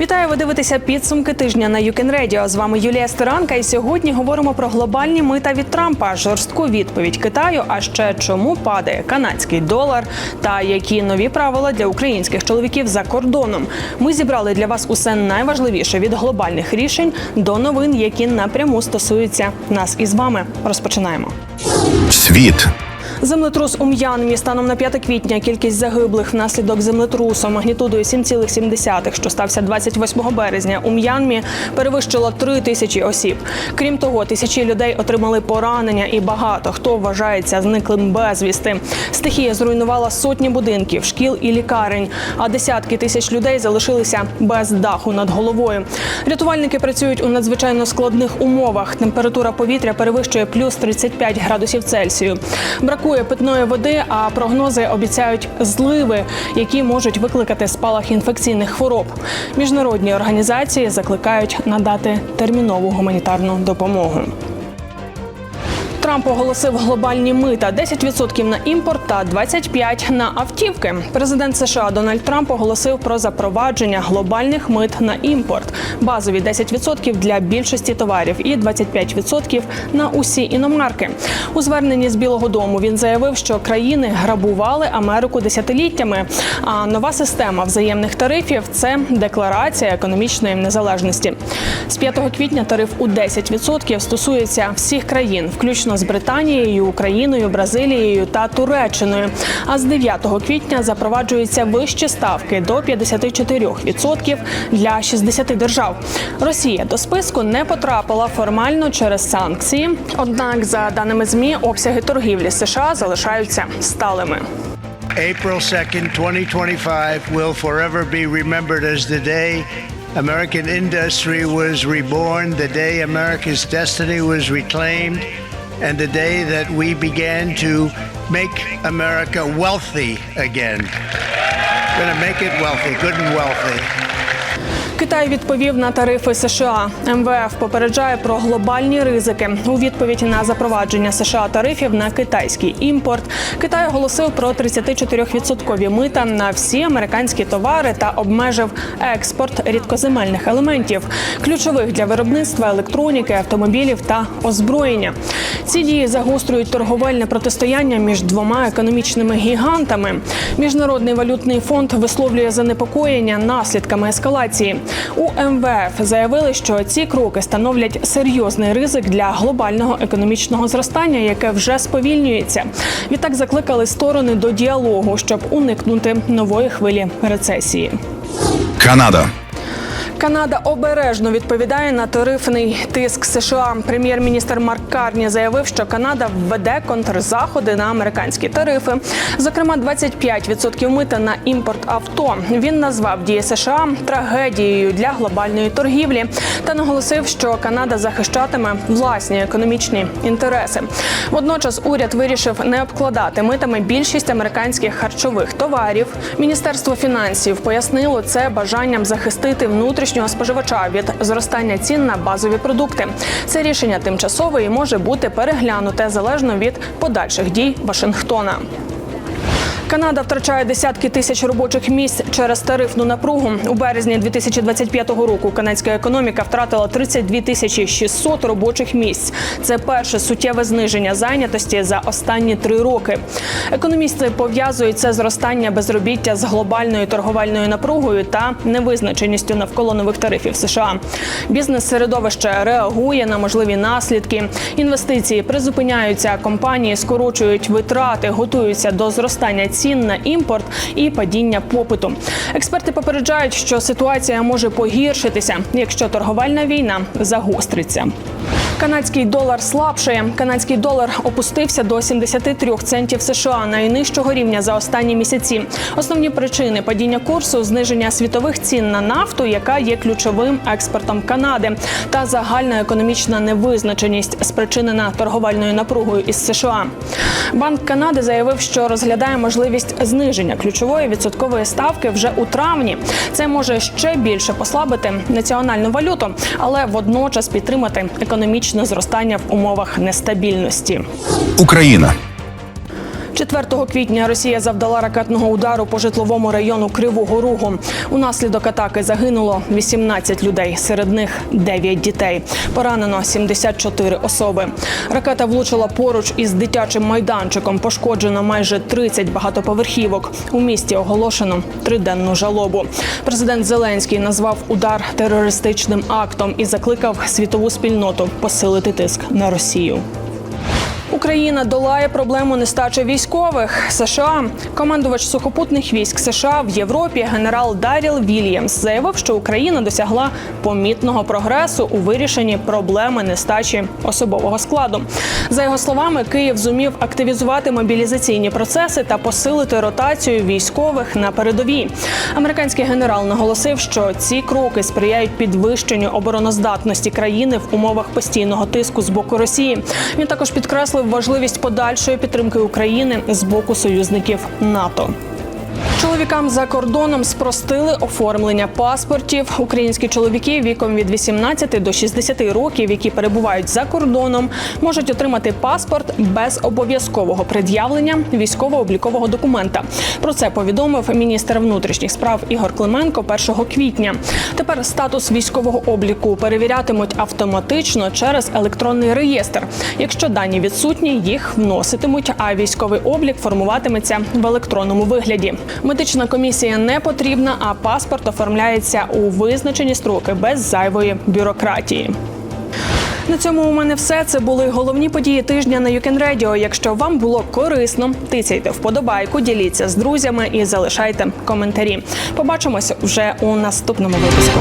Вітаю, ви дивитеся підсумки тижня на Юкен Радіо. З вами Юлія Стеранка. І сьогодні говоримо про глобальні мита від Трампа, жорстку відповідь Китаю. А ще чому падає канадський долар та які нові правила для українських чоловіків за кордоном. Ми зібрали для вас усе найважливіше від глобальних рішень до новин, які напряму стосуються нас із вами. Розпочинаємо. Світ Землетрус у М'янмі станом на 5 квітня кількість загиблих внаслідок землетрусу магнітудою 7,7, що стався 28 березня у М'янмі, перевищила 3 тисячі осіб. Крім того, тисячі людей отримали поранення, і багато хто вважається зниклим безвісти. Стихія зруйнувала сотні будинків, шкіл і лікарень, а десятки тисяч людей залишилися без даху над головою. Рятувальники працюють у надзвичайно складних умовах. Температура повітря перевищує плюс 35 градусів Цельсію. Бракує питної води, а прогнози обіцяють зливи, які можуть викликати спалах інфекційних хвороб. Міжнародні організації закликають надати термінову гуманітарну допомогу. Трамп оголосив глобальні мита 10% на імпорт та 25% на автівки. Президент США Дональд Трамп оголосив про запровадження глобальних мит на імпорт, базові 10% для більшості товарів і 25% на усі іномарки. У зверненні з Білого Дому він заявив, що країни грабували Америку десятиліттями. А нова система взаємних тарифів це декларація економічної незалежності. З 5 квітня тариф у 10% стосується всіх країн, включно з Британією, Україною, Бразилією та Туреччиною. А з 9 квітня запроваджуються вищі ставки до 54% для 60 держав. Росія до списку не потрапила формально через санкції. Однак, за даними змі, обсяги торгівлі США залишаються сталими. April 2nd, 2025 will forever be remembered as the day American industry was reborn, the day America's destiny was reclaimed, and the day that we began to make America wealthy again. Going to make it wealthy, good and wealthy. Китай відповів на тарифи США. МВФ попереджає про глобальні ризики. У відповідь на запровадження США тарифів на китайський імпорт. Китай оголосив про 34% мита на всі американські товари та обмежив експорт рідкоземельних елементів, ключових для виробництва електроніки, автомобілів та озброєння. Ці дії загострюють торговельне протистояння між двома економічними гігантами. Міжнародний валютний фонд висловлює занепокоєння наслідками ескалації. У МВФ заявили, що ці кроки становлять серйозний ризик для глобального економічного зростання, яке вже сповільнюється. Відтак закликали сторони до діалогу, щоб уникнути нової хвилі рецесії. Канада. Канада обережно відповідає на тарифний тиск США. Прем'єр-міністр Марк Карні заявив, що Канада введе контрзаходи на американські тарифи, зокрема 25% мита на імпорт авто. Він назвав дії США трагедією для глобальної торгівлі та наголосив, що Канада захищатиме власні економічні інтереси. Водночас уряд вирішив не обкладати митами більшість американських харчових товарів. Міністерство фінансів пояснило це бажанням захистити внутрішнього споживача від зростання цін на базові продукти. Це рішення тимчасове і може бути переглянуте залежно від подальших дій Вашингтона. Канада втрачає десятки тисяч робочих місць через тарифну напругу. У березні 2025 року канадська економіка втратила 32 тисячі 600 робочих місць. Це перше суттєве зниження зайнятості за останні три роки. Економісти пов'язують це зростання безробіття з глобальною торговельною напругою та невизначеністю навколо нових тарифів США. Бізнес-середовище реагує на можливі наслідки. Інвестиції призупиняються, компанії скорочують витрати, готуються до зростання цін на імпорт і падіння попиту. Експерти попереджають, що ситуація може погіршитися, якщо торговельна війна загостриться. Канадський долар слабшає. Канадський долар опустився до 73 центів США найнижчого рівня за останні місяці. Основні причини падіння курсу зниження світових цін на нафту, яка є ключовим експортом Канади, та загальна економічна невизначеність, спричинена торговельною напругою із США. Банк Канади заявив, що розглядає можливість зниження ключової відсоткової ставки вже у травні. Це може ще більше послабити національну валюту, але водночас підтримати економічне зростання в умовах нестабільності. Україна. 4 квітня Росія завдала ракетного удару по житловому району Кривого Рогу. Унаслідок атаки загинуло 18 людей, серед них 9 дітей. Поранено 74 особи. Ракета влучила поруч із дитячим майданчиком. Пошкоджено майже 30 багатоповерхівок. У місті оголошено триденну жалобу. Президент Зеленський назвав удар терористичним актом і закликав світову спільноту посилити тиск на Росію. Україна долає проблему нестачі військових США. Командувач сухопутних військ США в Європі генерал Даріл Вільямс заявив, що Україна досягла помітного прогресу у вирішенні проблеми нестачі особового складу. За його словами, Київ зумів активізувати мобілізаційні процеси та посилити ротацію військових на передовій. Американський генерал наголосив, що ці кроки сприяють підвищенню обороноздатності країни в умовах постійного тиску з боку Росії. Він також підкреслив важливість подальшої підтримки України з боку союзників НАТО. Чоловікам за кордоном спростили оформлення паспортів. Українські чоловіки віком від 18 до 60 років, які перебувають за кордоном, можуть отримати паспорт без обов'язкового пред'явлення військово-облікового документа. Про це повідомив міністр внутрішніх справ Ігор Клименко 1 квітня. Тепер статус військового обліку перевірятимуть автоматично через електронний реєстр. Якщо дані відсутні, їх вноситимуть, а військовий облік формуватиметься в електронному вигляді. Медична комісія не потрібна, а паспорт оформляється у визначені строки без зайвої бюрократії. На цьому у мене все. Це були головні події тижня на Юкен Радіо. Якщо вам було корисно, тицяйте вподобайку, діліться з друзями і залишайте коментарі. Побачимося вже у наступному випуску.